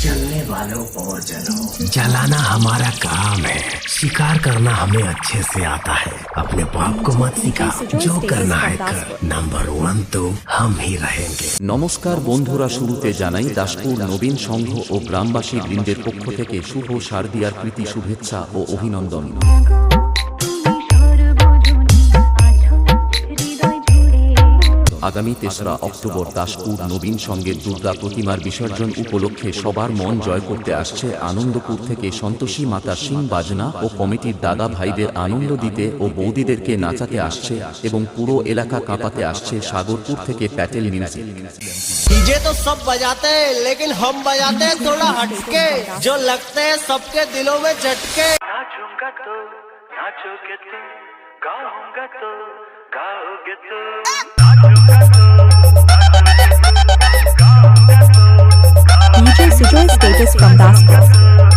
चलने वालों और जनो जलाना हमारा काम है शिकार करना हमें अच्छे से आता है अपने बाप को मत सिखा जो करना है कर नंबर वन तो हम ही रहेंगे নমস্কার বন্ধুরা শুরুতে জানাই দাসপুর নবীন সংঘ ও গ্রামবাসী বৃন্দের পক্ষ থেকে শুভ শারদিয়ার প্রীতি শুভেচ্ছা ও অভিনন্দন আগামী তেসরা অক্টোবর দাসপুর নবীন সঙ্গের দুর্গা প্রতিমার বিসর্জন উপলক্ষে সবার মন জয় করতে আসছে আনন্দপুর থেকে সন্তোষী মাতা সিং বাজনা ও কমিটির দাদা ভাইদের আনন্দ দিতে ও বৌদিদেরকে নাচাতে আসছে এবং পুরো এলাকা কাঁপাতে আসছে সাগরপুর থেকে প্যাটেল মিউজিক डीजे तो सब बजाते हैं लेकिन हम बजाते हैं थोड़ा हटके जो लगते हैं सबके दिलों में झटके नाचूंगा तो नाचोगे तो गाऊंगा तो गाओगे तो fantásticas. Dastas.